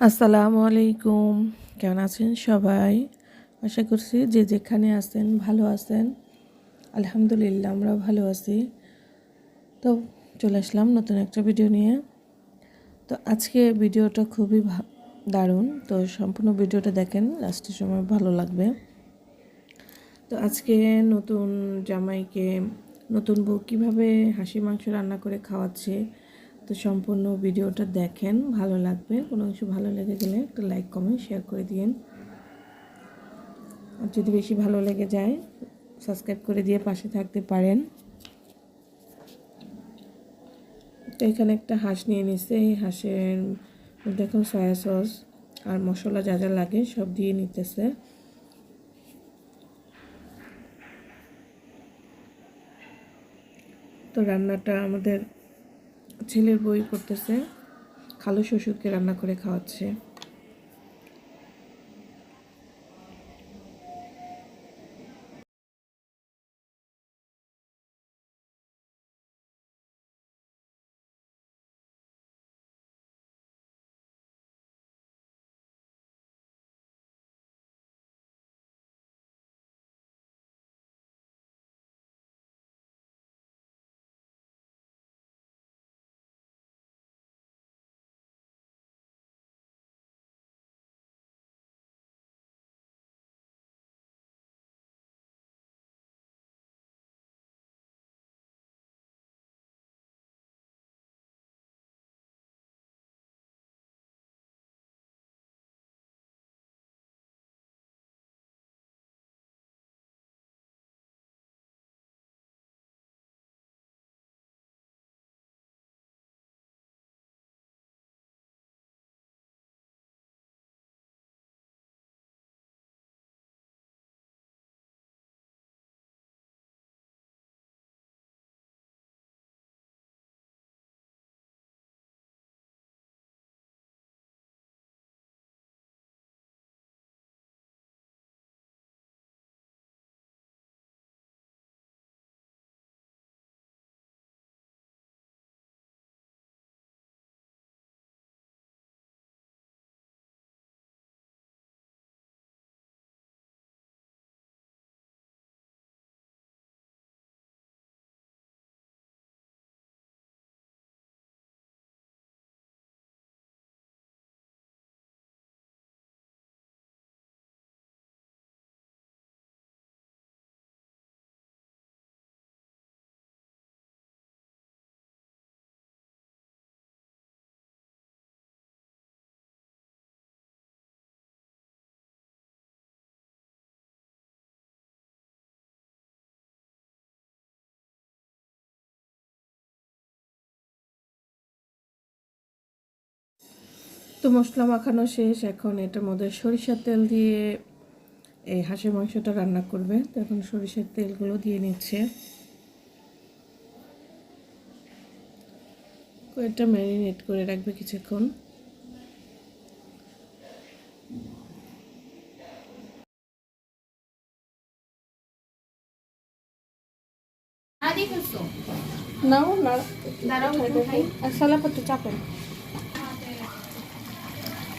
আসসালামু আলাইকুম। কেমন আছেন সবাই? আশা করছি যে যেখানে আছেন ভালো আছেন। আলহামদুলিল্লাহ, আমরা ভালো আছি। তো চলে আসলাম নতুন একটা ভিডিও নিয়ে। তো আজকে ভিডিওটা খুবই দারুণ। তো সম্পূর্ণ ভিডিওটা দেখেন, লাস্টের সময় ভালো লাগবে। তো আজকে নতুন জামাইকে নতুন বউ কীভাবে হাসি মাংস রান্না করে খাওয়াচ্ছে তো সম্পূর্ণ ভিডিওটা দেখেন, ভালো লাগবে। কোনো কিছু ভালো লেগে গেলে একটা লাইক কমেন্ট শেয়ার করে দিয়েন। আর যদি বেশি ভালো লেগে যায় সাবস্ক্রাইব করে দিয়ে পাশে থাকতে পারেন। তো এখানে একটা হাঁস নিয়ে নিচ্ছে এই হাঁসের মধ্যে এখন সয়া সস আর মশলা যা যা লাগে সব দিয়ে নিতেছে। তো রান্নাটা আমাদের ছেলের বই করতেছে খালু শ্বশুরকে রান্না করে খাওয়াচ্ছে। তো মশলা মাখানো শেষ। এখন এটার মধ্যে সরিষার তেল দিয়ে এই হাঁসের মাংসটা রান্না করবে। তো এখন সরিষার তেলগুলো দিয়ে নিচ্ছে। এটা ম্যারিনেট করে রাখবে কিছুক্ষণ। নাও না দাঁড়াও সালাপাত্র চাপেন।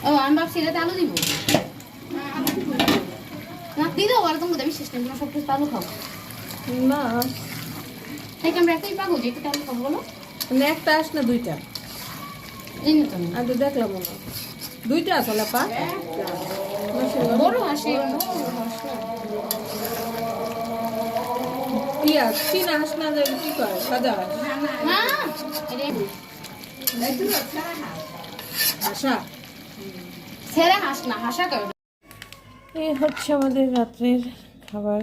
ও আমি ভাবছি এটাতে আলু দিব। না দিয়ে দাও আর তোমাকে আমি শেষ টাইম সব কিছু আলু খাও। না। তাই আমরা একই পাবো যে একটু আলু খাব বলো। একটা আস না দুইটা। আমি দেখলাম না। দুইটা আসলে পা বড় হাসি পিয়াজ। তিন হাঁস না যায় কি করে সাদা হাঁস। না আশা। ছেড়ে হাস না, হাসা এই হচ্ছে আমাদের রাত্রের খাবার।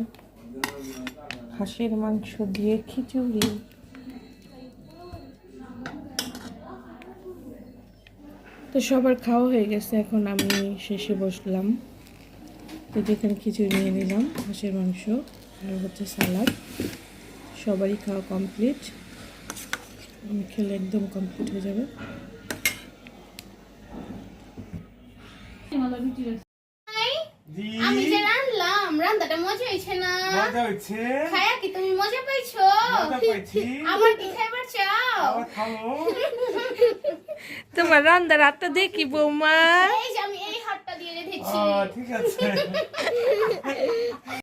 হাঁসের মাংস দিয়ে খিচুড়ি। তো সবার খাওয়া হয়ে গেছে, এখন আমি শেষে বসলাম। তো যেখানে খিচুড়ি নিয়ে নিলাম, হাঁসের মাংস আর হচ্ছে সালাদ। সবারই খাওয়া কমপ্লিট খেলে একদম কমপ্লিট হয়ে যাবে। আমি যে রান্নাম রান্নাটা মজা হয়েছে না? মজা হচ্ছে খায়া কি তুমি মজা পাইছো? মজা পাইছি। আমার কি খাইবার চাও? আবার তোমার রান্নার হাতটা দেখি বৌমা। এই যে আমি এই হাতটা দিয়ে রেখেছি ঠিক আছে।